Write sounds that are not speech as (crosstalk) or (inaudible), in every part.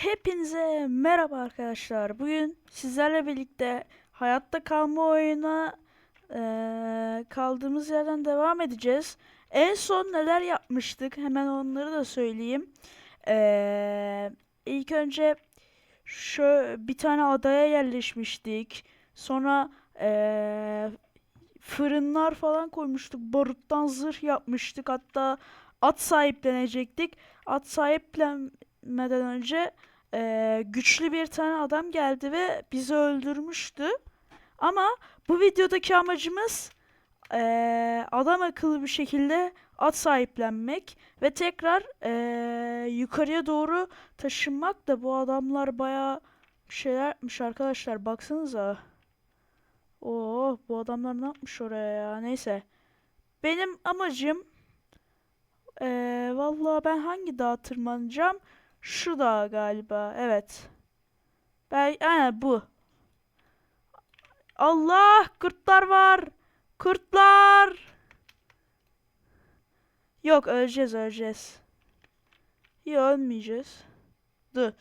Hepinize merhaba arkadaşlar. Bugün sizlerle birlikte hayatta kalma oyuna eee, kaldığımız yerden devam edeceğiz. En son neler yapmıştık? Hemen onları da söyleyeyim. Eee ilk önce şu bir tane adaya yerleşmiştik. Sonra eee, fırınlar falan koymuştuk. Baruttan zırh yapmıştık. Hatta at sahiplenecektik. At sahiplenmeden önce eee, güçlü bir tane adam geldi ve bizi öldürmüştü. Ama bu videodaki amacımız eee, adam akıllı bir şekilde at sahiplenmek ve tekrar eee, yukarıya doğru taşınmak da bu adamlar bayağı bir şeyler yapmış arkadaşlar baksanıza. Oo bu adamlar ne yapmış oraya ya neyse. Benim amacım eee vallahi ben hangi dağa tırmanacağım? Şu dağ galiba. Evet. Ben aynen bu. Allah! Kurtlar var. Kurtlar! Yok öleceğiz öleceğiz. Yok ölmeyeceğiz. Dur.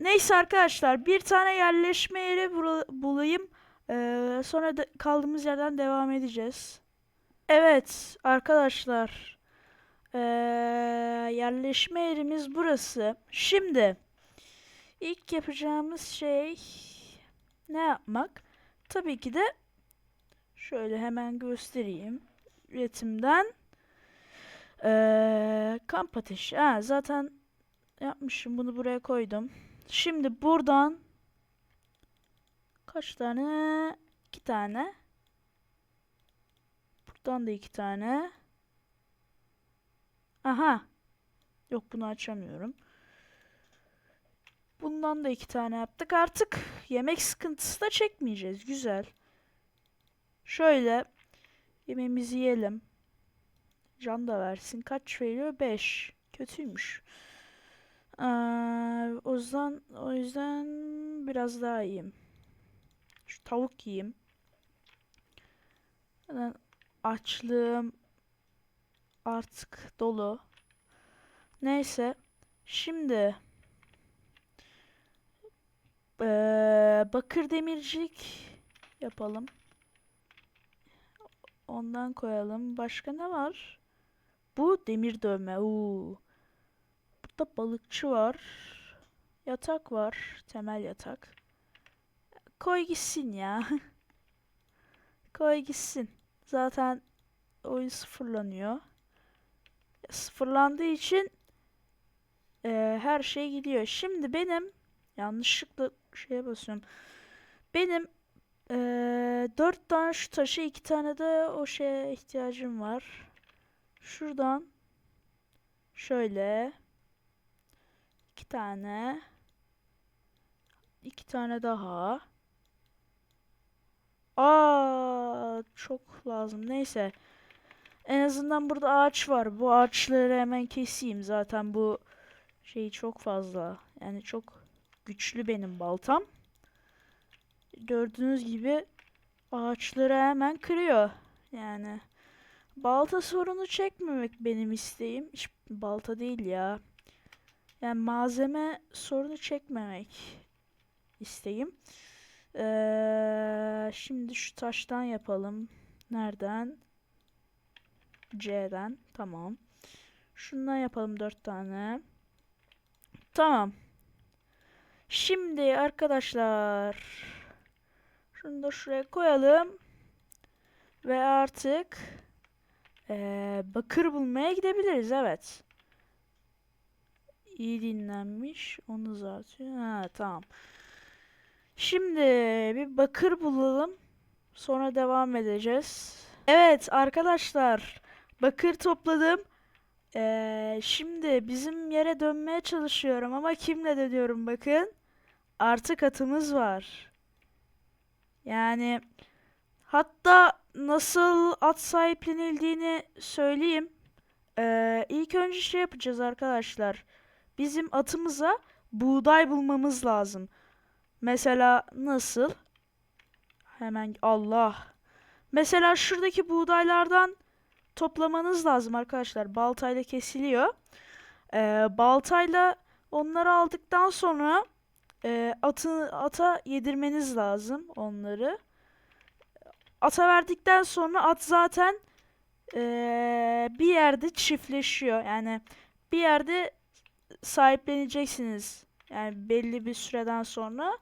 Neyse arkadaşlar bir tane yerleşme yeri bul- bulayım. Ee, sonra da kaldığımız yerden devam edeceğiz. Evet arkadaşlar. Ee, yerleşme yerimiz burası. Şimdi ilk yapacağımız şey ne yapmak? Tabii ki de şöyle hemen göstereyim. Üretimden ee, kamp ateşi. Ha, zaten yapmışım. Bunu buraya koydum. Şimdi buradan kaç tane? İki tane. Buradan da iki tane. Aha. Yok bunu açamıyorum. Bundan da iki tane yaptık. Artık yemek sıkıntısı da çekmeyeceğiz. Güzel. Şöyle yemeğimizi yiyelim. Can da versin. Kaç veriyor? 5. Kötüymüş. Ee, o yüzden o yüzden biraz daha yiyeyim. Şu tavuk yiyeyim. Açlığım artık dolu. Neyse. Şimdi eee, bakır demircilik yapalım. Ondan koyalım. Başka ne var? Bu demir dövme. Uuu. Burada balıkçı var. Yatak var. Temel yatak. Koy gitsin ya. (laughs) Koy gitsin. Zaten oyun sıfırlanıyor. Sıfırlandığı için eee, her şey gidiyor. Şimdi benim yanlışlıkla şeye basıyorum. Benim eee dört tane şu taşı, iki tane de o şeye ihtiyacım var. Şuradan şöyle iki tane iki tane daha. Aa çok lazım. Neyse. En azından burada ağaç var. Bu ağaçları hemen keseyim. Zaten bu şey çok fazla. Yani çok güçlü benim baltam. Gördüğünüz gibi ağaçları hemen kırıyor. Yani balta sorunu çekmemek benim isteğim. Hiç balta değil ya. Yani malzeme sorunu çekmemek isteğim. Ee, şimdi şu taştan yapalım. Nereden? C'den. Tamam. Şundan yapalım dört tane. Tamam. Şimdi arkadaşlar şunu da şuraya koyalım ve artık eee, bakır bulmaya gidebiliriz. Evet. İyi dinlenmiş. Onu zaten. Ha, tamam. Şimdi bir bakır bulalım. Sonra devam edeceğiz. Evet arkadaşlar. Bakır topladım. Ee, şimdi bizim yere dönmeye çalışıyorum ama kimle dönüyorum bakın. Artık atımız var. Yani hatta nasıl at sahiplenildiğini söyleyeyim. Ee, ilk önce şey yapacağız arkadaşlar. Bizim atımıza buğday bulmamız lazım. Mesela nasıl? Hemen Allah. Mesela şuradaki buğdaylardan toplamanız lazım arkadaşlar. Baltayla kesiliyor. Ee, baltayla Onları aldıktan sonra e, atı, ata yedirmeniz lazım onları. Ata verdikten sonra at zaten e, bir yerde çiftleşiyor. Yani bir yerde sahipleneceksiniz. Yani belli bir süreden sonra.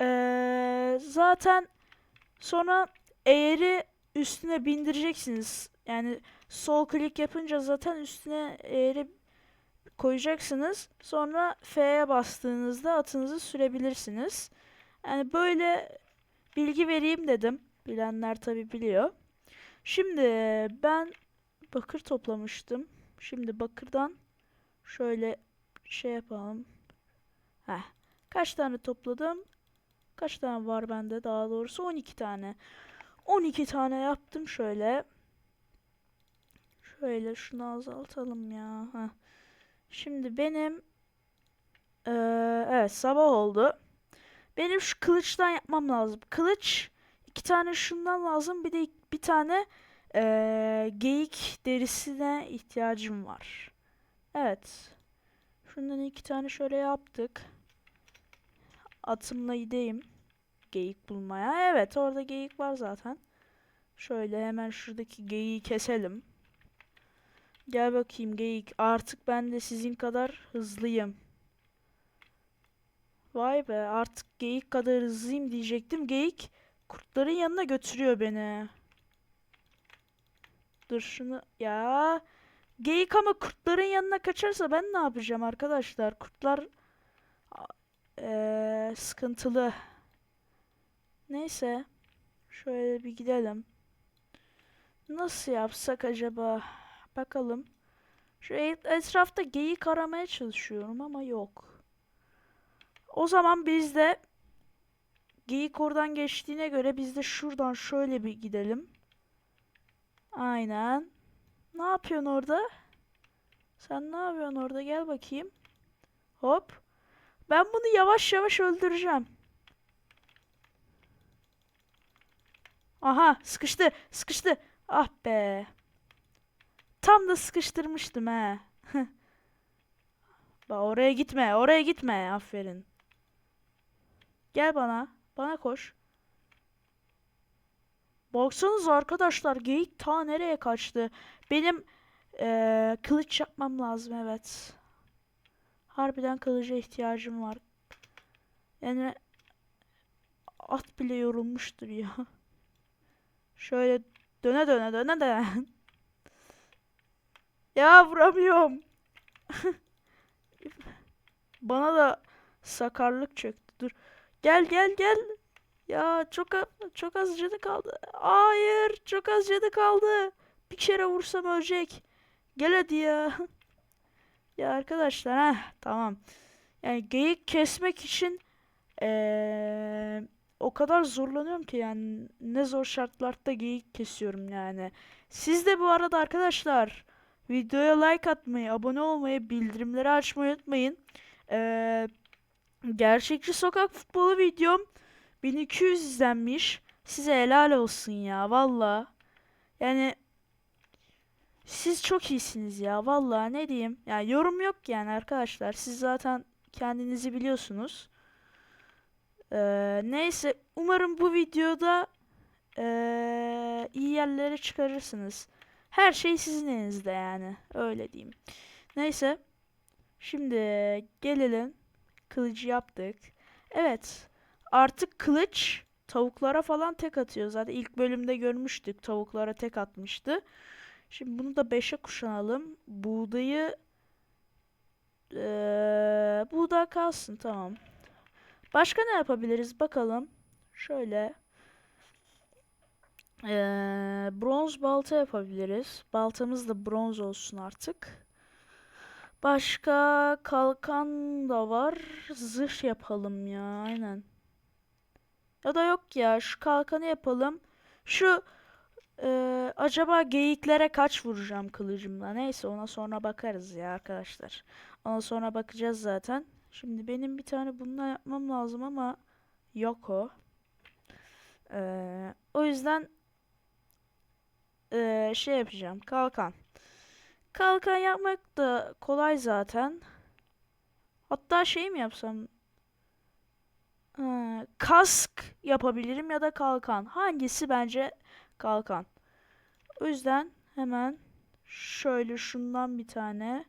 E, zaten sonra eğri üstüne bindireceksiniz. Yani sol klik yapınca zaten üstüne eğri koyacaksınız. Sonra F'ye bastığınızda atınızı sürebilirsiniz. Yani böyle bilgi vereyim dedim. Bilenler tabi biliyor. Şimdi ben bakır toplamıştım. Şimdi bakırdan şöyle şey yapalım. Heh. Kaç tane topladım? Kaç tane var bende daha doğrusu 12 tane. 12 tane yaptım şöyle. Şöyle şunu azaltalım ya. Heh. Şimdi benim eee, evet sabah oldu. Benim şu kılıçtan yapmam lazım. Kılıç iki tane şundan lazım. Bir de bir tane eee, geyik derisine ihtiyacım var. Evet. Şundan iki tane şöyle yaptık. Atımla gideyim. Geyik bulmaya. Evet orada geyik var zaten. Şöyle hemen şuradaki geyiği keselim. Gel bakayım geyik. Artık ben de sizin kadar hızlıyım. Vay be artık geyik kadar hızlıyım diyecektim. Geyik kurtların yanına götürüyor beni. Dur şunu ya. Geyik ama kurtların yanına kaçarsa ben ne yapacağım arkadaşlar? Kurtlar eee, sıkıntılı. Neyse. Şöyle bir gidelim. Nasıl yapsak acaba? Bakalım. Şu et- etrafta geyik aramaya çalışıyorum ama yok. O zaman biz de geyik oradan geçtiğine göre biz de şuradan şöyle bir gidelim. Aynen. Ne yapıyorsun orada? Sen ne yapıyorsun orada? Gel bakayım. Hop. Ben bunu yavaş yavaş öldüreceğim. Aha, sıkıştı, sıkıştı. Ah be. Tam da sıkıştırmıştım he. (laughs) Bak oraya gitme, oraya gitme. Aferin. Gel bana, bana koş. Baksanıza arkadaşlar, geyik ta nereye kaçtı? Benim eee, kılıç yapmam lazım evet. Harbiden kılıca ihtiyacım var. Yani at bile yorulmuştur ya. (laughs) Şöyle döne döne döne de. Ya vuramıyorum. (laughs) Bana da sakarlık çöktü. Dur. Gel gel gel. Ya çok çok az canı kaldı. Hayır, çok az canı kaldı. Bir kere vursam ölecek. Gel hadi ya. (laughs) Ya arkadaşlar ha tamam. Yani geyik kesmek için eee, o kadar zorlanıyorum ki yani ne zor şartlarda geyik kesiyorum yani. Siz de bu arada arkadaşlar videoya like atmayı, abone olmayı, bildirimleri açmayı unutmayın. Eee, gerçekçi sokak futbolu videom 1200 izlenmiş. Size helal olsun ya valla. Yani siz çok iyisiniz ya valla ne diyeyim. Ya yorum yok yani arkadaşlar. Siz zaten kendinizi biliyorsunuz. Eee, neyse umarım bu videoda eee, iyi yerlere çıkarırsınız. Her şey sizin elinizde yani. Öyle diyeyim. Neyse. Şimdi gelelim. Kılıcı yaptık. Evet. Artık kılıç tavuklara falan tek atıyor. Zaten ilk bölümde görmüştük. Tavuklara tek atmıştı. Şimdi bunu da 5'e kuşanalım. Buğdayı eee buğday kalsın tamam. Başka ne yapabiliriz bakalım. Şöyle eee, bronz balta yapabiliriz. Baltamız da bronz olsun artık. Başka kalkan da var. Zırh yapalım ya aynen. Ya da yok ya şu kalkanı yapalım. Şu eee, acaba geyiklere kaç vuracağım kılıcımla? Neyse ona sonra bakarız ya arkadaşlar. Ona sonra bakacağız zaten. Şimdi benim bir tane bundan yapmam lazım ama yok o. Eee, o yüzden eee, şey yapacağım. Kalkan. Kalkan yapmak da kolay zaten. Hatta şey mi yapsam? Ha, kask yapabilirim ya da kalkan. Hangisi bence kalkan. O yüzden hemen şöyle şundan bir tane.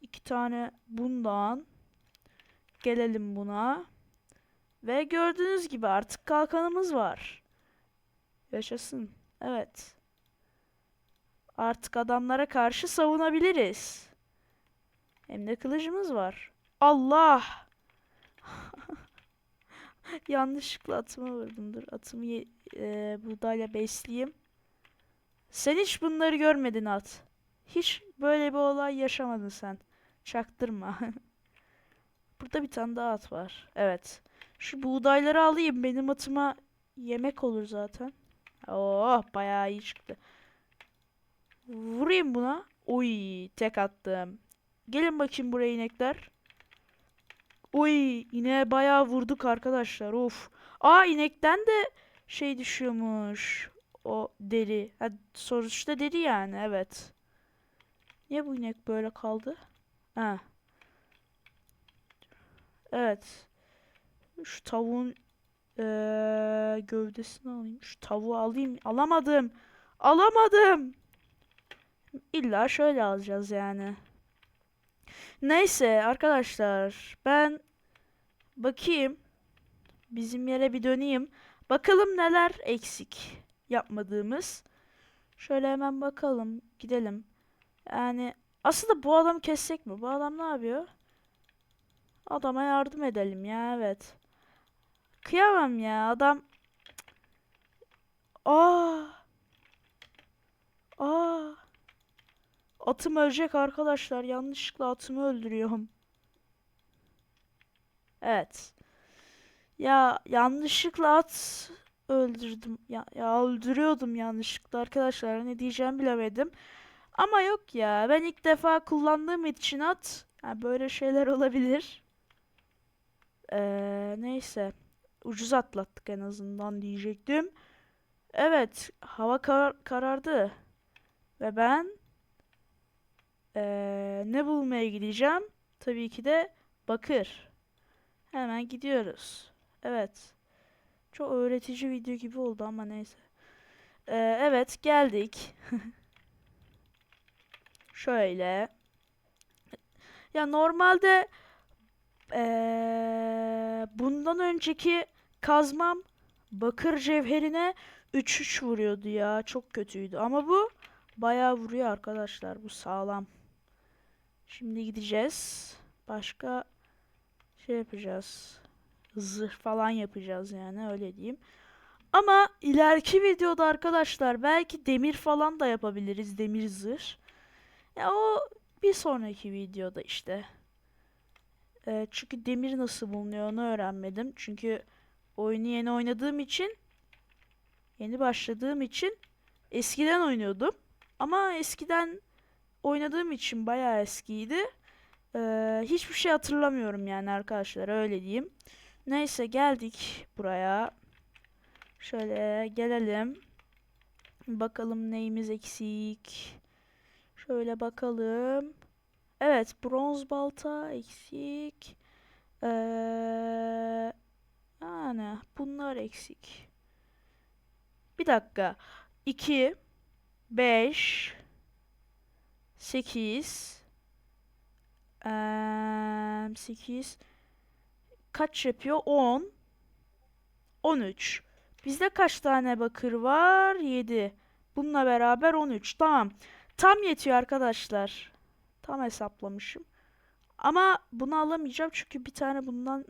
iki tane bundan. Gelelim buna. Ve gördüğünüz gibi artık kalkanımız var. Yaşasın. Evet. Artık adamlara karşı savunabiliriz. Hem de kılıcımız var. Allah! (laughs) Yanlışlıkla atımı vurdum. Dur atımı e, buğdayla besleyeyim. Sen hiç bunları görmedin at. Hiç böyle bir olay yaşamadın sen. Çaktırma. (laughs) Burada bir tane daha at var. Evet. Şu buğdayları alayım. Benim atıma yemek olur zaten. Oh bayağı iyi çıktı. Vurayım buna. Oy tek attım. Gelin bakayım buraya inekler. Oy ineğe bayağı vurduk arkadaşlar. Of. Aa inekten de şey düşüyormuş. O deri. Ha, sonuçta deri yani evet. Niye bu inek böyle kaldı? Ha. Evet. Şu tavuğun eee, gövdesini alayım. Şu tavuğu alayım. Alamadım. Alamadım. İlla şöyle alacağız yani. Neyse arkadaşlar ben bakayım bizim yere bir döneyim. Bakalım neler eksik yapmadığımız. Şöyle hemen bakalım gidelim. Yani aslında bu adamı kessek mi? Bu adam ne yapıyor? Adama yardım edelim ya evet. Kıyamam ya adam. Aa. Aa. Atım ölecek arkadaşlar. Yanlışlıkla atımı öldürüyorum. Evet. Ya yanlışlıkla at öldürdüm. Ya, ya öldürüyordum yanlışlıkla arkadaşlar. Ne diyeceğimi bilemedim. Ama yok ya. Ben ilk defa kullandığım için at. Ha, böyle şeyler olabilir. Ee, neyse. Ucuz atlattık en azından diyecektim. Evet. Hava kar- karardı. Ve ben ee, ne bulmaya gideceğim? Tabii ki de bakır. Hemen gidiyoruz. Evet. Çok öğretici video gibi oldu ama neyse. Ee, evet geldik. (laughs) Şöyle. Ya normalde ee, bundan önceki kazmam bakır cevherine 3-3 vuruyordu ya. Çok kötüydü. Ama bu bayağı vuruyor arkadaşlar. Bu sağlam. Şimdi gideceğiz. Başka şey yapacağız. Zırh falan yapacağız yani öyle diyeyim. Ama ileriki videoda arkadaşlar belki demir falan da yapabiliriz. Demir zırh. Ya o bir sonraki videoda işte. Ee, çünkü demir nasıl bulunuyor onu öğrenmedim. Çünkü oyunu yeni oynadığım için yeni başladığım için eskiden oynuyordum. Ama eskiden oynadığım için bayağı eskiydi. Ee, hiçbir şey hatırlamıyorum yani arkadaşlar öyle diyeyim. Neyse geldik buraya. Şöyle gelelim. Bakalım neyimiz eksik. Şöyle bakalım. Evet bronz balta eksik. Ee, yani bunlar eksik. Bir dakika. 2 5 8 8 kaç yapıyor? 10 13 Bizde kaç tane bakır var? 7 Bununla beraber 13 Tamam. Tam yetiyor arkadaşlar. Tam hesaplamışım. Ama bunu alamayacağım çünkü bir tane bundan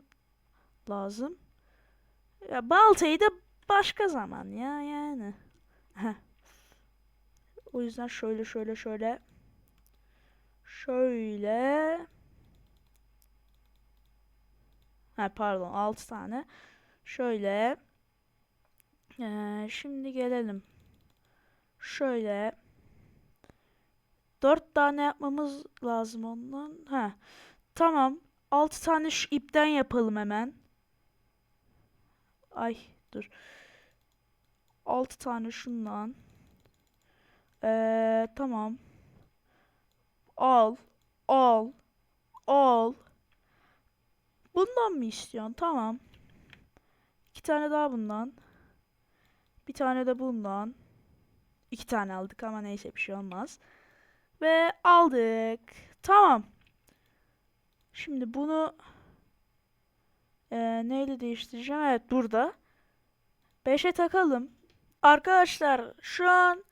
lazım. Ya baltayı da başka zaman ya yani. Heh. O yüzden şöyle şöyle şöyle şöyle Ha pardon 6 tane. Şöyle Ee, şimdi gelelim. Şöyle 4 tane yapmamız lazım ondan. Ha. Tamam. 6 tane şu ipten yapalım hemen. Ay dur. 6 tane şundan. Ee, tamam. Al. Al. Al. Bundan mı istiyorsun? Tamam. İki tane daha bundan. Bir tane de bundan. İki tane aldık ama neyse bir şey olmaz. Ve aldık. Tamam. Şimdi bunu eee, neyle değiştireceğim? Evet burada. 5'e takalım. Arkadaşlar şu an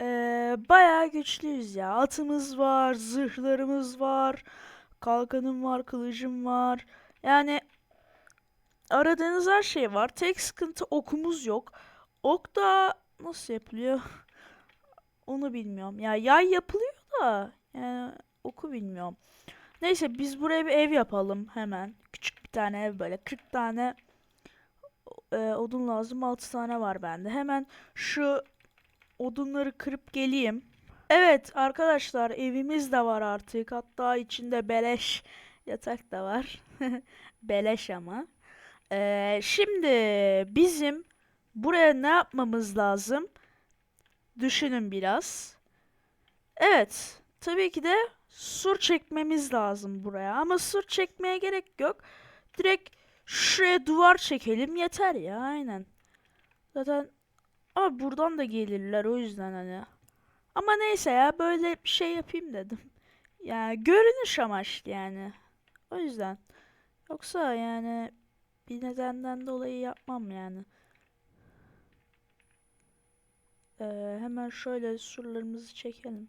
eee bayağı güçlüyüz ya. Atımız var, zırhlarımız var, kalkanım var, kılıcım var. Yani aradığınız her şey var. Tek sıkıntı okumuz yok. Ok da nasıl yapılıyor? (laughs) Onu bilmiyorum. Ya yay yapılıyor da yani oku bilmiyorum. Neyse biz buraya bir ev yapalım hemen. Küçük bir tane ev böyle 40 tane e, odun lazım. 6 tane var bende. Hemen şu odunları kırıp geleyim. Evet arkadaşlar evimiz de var artık. Hatta içinde beleş yatak da var. (laughs) Beleş ama. Ee, şimdi bizim buraya ne yapmamız lazım? Düşünün biraz. Evet, tabii ki de sur çekmemiz lazım buraya. Ama sur çekmeye gerek yok. Direkt şuraya duvar çekelim yeter ya, aynen. Zaten ama buradan da gelirler o yüzden hani. Ama neyse ya böyle bir şey yapayım dedim. Yani görünüş amaçlı yani. O yüzden. Yoksa yani bir nedenden dolayı yapmam yani. Ee, hemen şöyle surlarımızı çekelim.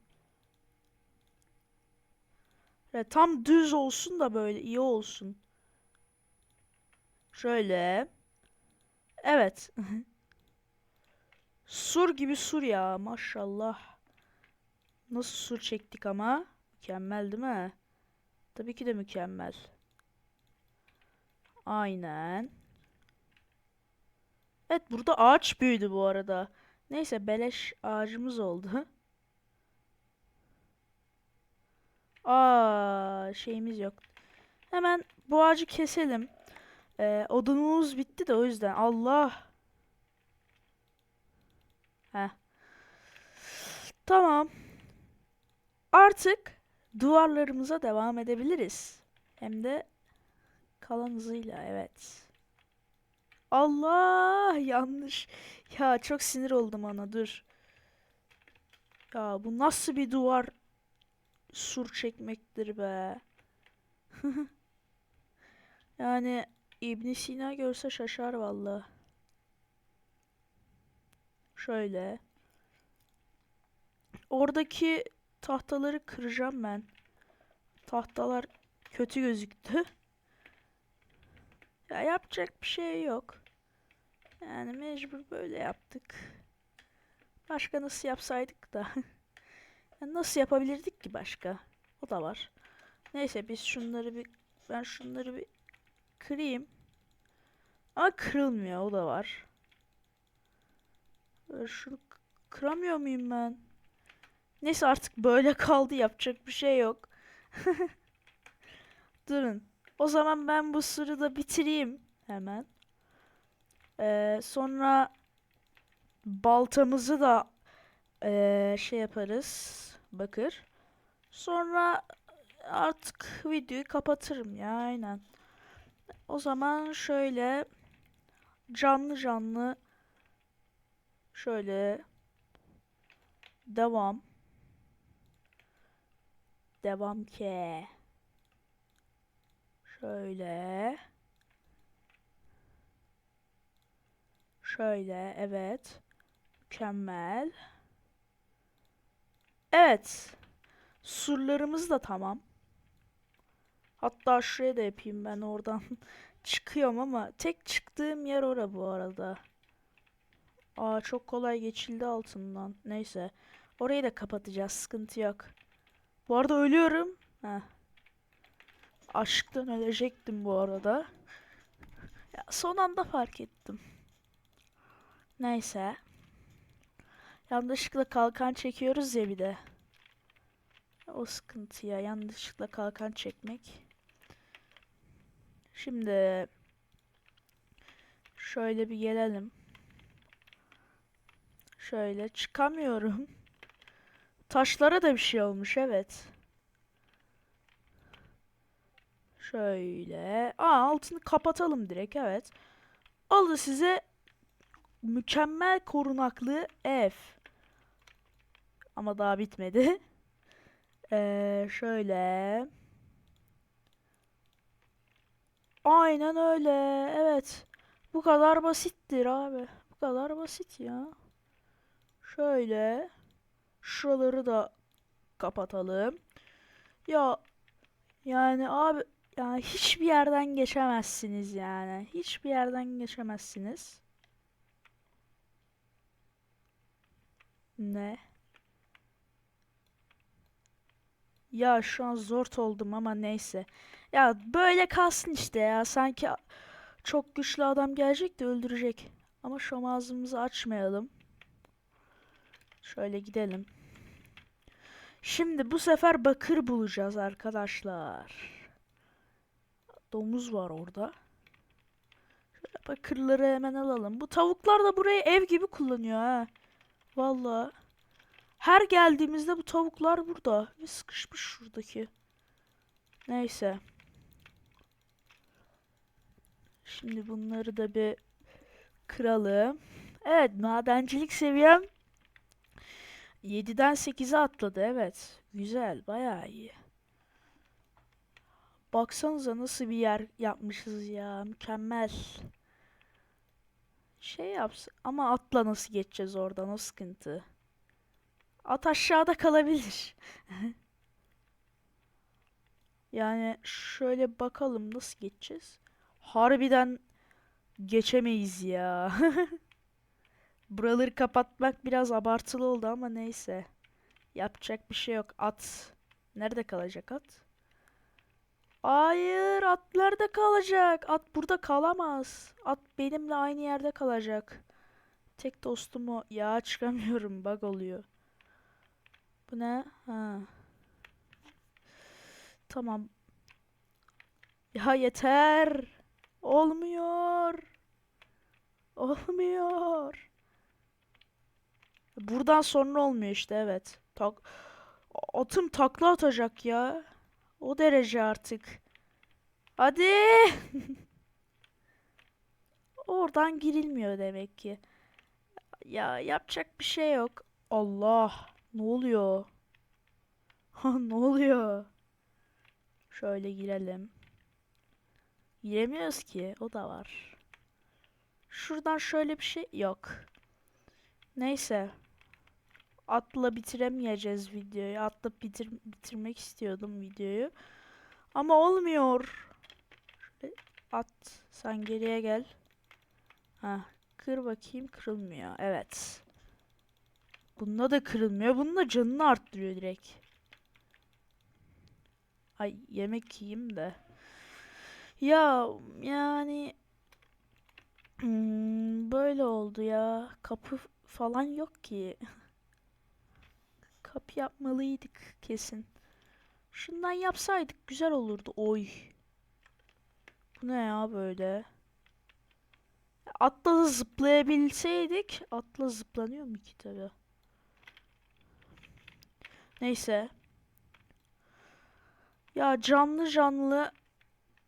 Evet, tam düz olsun da böyle iyi olsun. Şöyle. Evet. (laughs) Sur gibi sur ya maşallah. Nasıl sur çektik ama? Mükemmel değil mi? Tabii ki de mükemmel. Aynen. Evet burada ağaç büyüdü bu arada. Neyse beleş ağacımız oldu. (laughs) Aa şeyimiz yok. Hemen bu ağacı keselim. Ee, odunumuz bitti de o yüzden. Allah. Heh. Tamam. Artık duvarlarımıza devam edebiliriz. Hem de kalan hızıyla evet. Allah yanlış. Ya çok sinir oldum ona dur. Ya bu nasıl bir duvar sur çekmektir be. (laughs) yani İbn Sina görse şaşar valla. Şöyle. Oradaki tahtaları kıracağım ben. Tahtalar kötü gözüktü. Ya yapacak bir şey yok. Yani mecbur böyle yaptık. Başka nasıl yapsaydık da. (laughs) Ya nasıl yapabilirdik ki başka? O da var. Neyse biz şunları bir ben şunları bir kırayım. Ama kırılmıyor o da var. Böyle şunu kıramıyor muyum ben? Neyse artık böyle kaldı yapacak bir şey yok. (laughs) Durun. O zaman ben bu sırada bitireyim hemen. Ee, sonra baltamızı da ee, şey yaparız. Bakır. Sonra artık videoyu kapatırım ya aynen. O zaman şöyle canlı canlı şöyle devam. Devam ki şöyle. Şöyle evet. Mükemmel. Evet surlarımız da tamam hatta şuraya da yapayım ben oradan (laughs) çıkıyorum ama tek çıktığım yer ora bu arada aa çok kolay geçildi altından neyse orayı da kapatacağız sıkıntı yok bu arada ölüyorum Heh. Aşktan ölecektim bu arada. Ya son anda fark ettim. Neyse. Yanlışlıkla kalkan çekiyoruz ya bir de. O sıkıntı ya. Yanlışlıkla kalkan çekmek. Şimdi şöyle bir gelelim. Şöyle çıkamıyorum. Taşlara da bir şey olmuş evet. Şöyle. Aa altını kapatalım direkt evet. Alın size mükemmel korunaklı ev. Ama daha bitmedi. (laughs) Ee, şöyle. Aynen öyle. Evet. Bu kadar basittir abi. Bu kadar basit ya. Şöyle. Şuraları da kapatalım. Ya yani abi yani hiçbir yerden geçemezsiniz yani. Hiçbir yerden geçemezsiniz. Ne? Ya şu an zor oldum ama neyse. Ya böyle kalsın işte ya. Sanki çok güçlü adam gelecek de öldürecek. Ama şu ağzımızı açmayalım. Şöyle gidelim. Şimdi bu sefer bakır bulacağız arkadaşlar. Domuz var orada. Şöyle bakırları hemen alalım. Bu tavuklar da burayı ev gibi kullanıyor ha. Vallahi. Her geldiğimizde bu tavuklar burada. Ve sıkışmış şuradaki. Neyse. Şimdi bunları da bir kıralım. Evet madencilik seviyem 7'den 8'e atladı evet. Güzel bayağı iyi. Baksanıza nasıl bir yer yapmışız ya. Mükemmel. Şey yapsın ama atla nasıl geçeceğiz oradan o sıkıntı. At aşağıda kalabilir. (laughs) Yani şöyle bakalım nasıl geçeceğiz. Harbiden geçemeyiz ya. (laughs) Buraları kapatmak biraz abartılı oldu ama neyse. Yapacak bir şey yok. At. Nerede kalacak at? Hayır, at nerede kalacak? At burada kalamaz. At benimle aynı yerde kalacak. Tek dostum o. Ya çıkamıyorum. Bug oluyor. Bu ne? Ha. Tamam. Ya yeter. Olmuyor. Olmuyor. Buradan sonra olmuyor işte evet. Tak atım takla atacak ya. O derece artık. Hadi. (laughs) Oradan girilmiyor demek ki. Ya yapacak bir şey yok. Allah. Ne oluyor? Ha (laughs) ne oluyor? Şöyle girelim. Giremiyoruz ki. O da var. Şuradan şöyle bir şey yok. Neyse. Atla bitiremeyeceğiz videoyu. Atla bitir bitirmek istiyordum videoyu. Ama olmuyor. Şöyle at. Sen geriye gel. Ha, kır bakayım. Kırılmıyor. Evet. Bunda da kırılmıyor. Bunda canını arttırıyor direkt. Ay yemek yiyeyim de. Ya yani hmm, böyle oldu ya. Kapı falan yok ki. Kapı yapmalıydık kesin. Şundan yapsaydık güzel olurdu. Oy. Bu ne ya böyle? Atla zıplayabilseydik. Atla zıplanıyor mu ki tabi? Neyse. Ya canlı canlı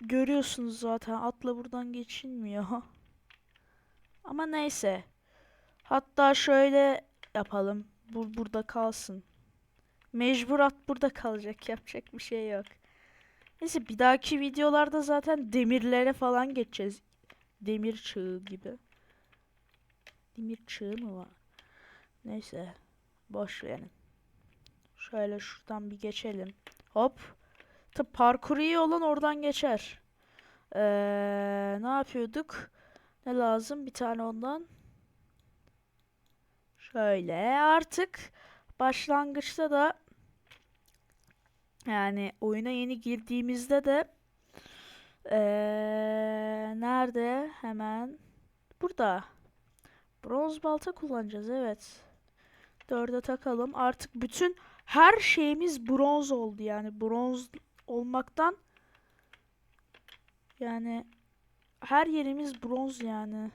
görüyorsunuz zaten. Atla buradan geçilmiyor. (laughs) Ama neyse. Hatta şöyle yapalım. Bu burada kalsın. Mecbur at burada kalacak. (laughs) Yapacak bir şey yok. Neyse bir dahaki videolarda zaten demirlere falan geçeceğiz. Demir çağı gibi. Demir çağı mı var? Neyse. Boş verin. Şöyle şuradan bir geçelim. Hop. Tabi parkur iyi olan oradan geçer. Ee, ne yapıyorduk? Ne lazım? Bir tane ondan. Şöyle artık başlangıçta da yani oyuna yeni girdiğimizde de ee, nerede? Hemen burada. Bronz balta kullanacağız evet. Dörde takalım. Artık bütün her şeyimiz bronz oldu yani bronz olmaktan yani her yerimiz bronz yani.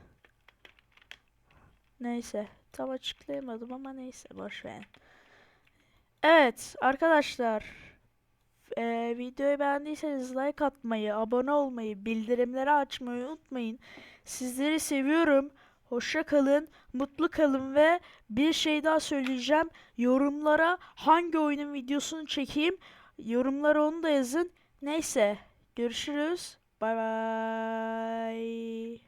Neyse. Tam açıklayamadım ama neyse boş. Evet arkadaşlar. Ee, videoyu beğendiyseniz like atmayı, abone olmayı, bildirimleri açmayı unutmayın. Sizleri seviyorum. Hoşça kalın, mutlu kalın ve bir şey daha söyleyeceğim. Yorumlara hangi oyunun videosunu çekeyim? Yorumlara onu da yazın. Neyse, görüşürüz. Bay bay.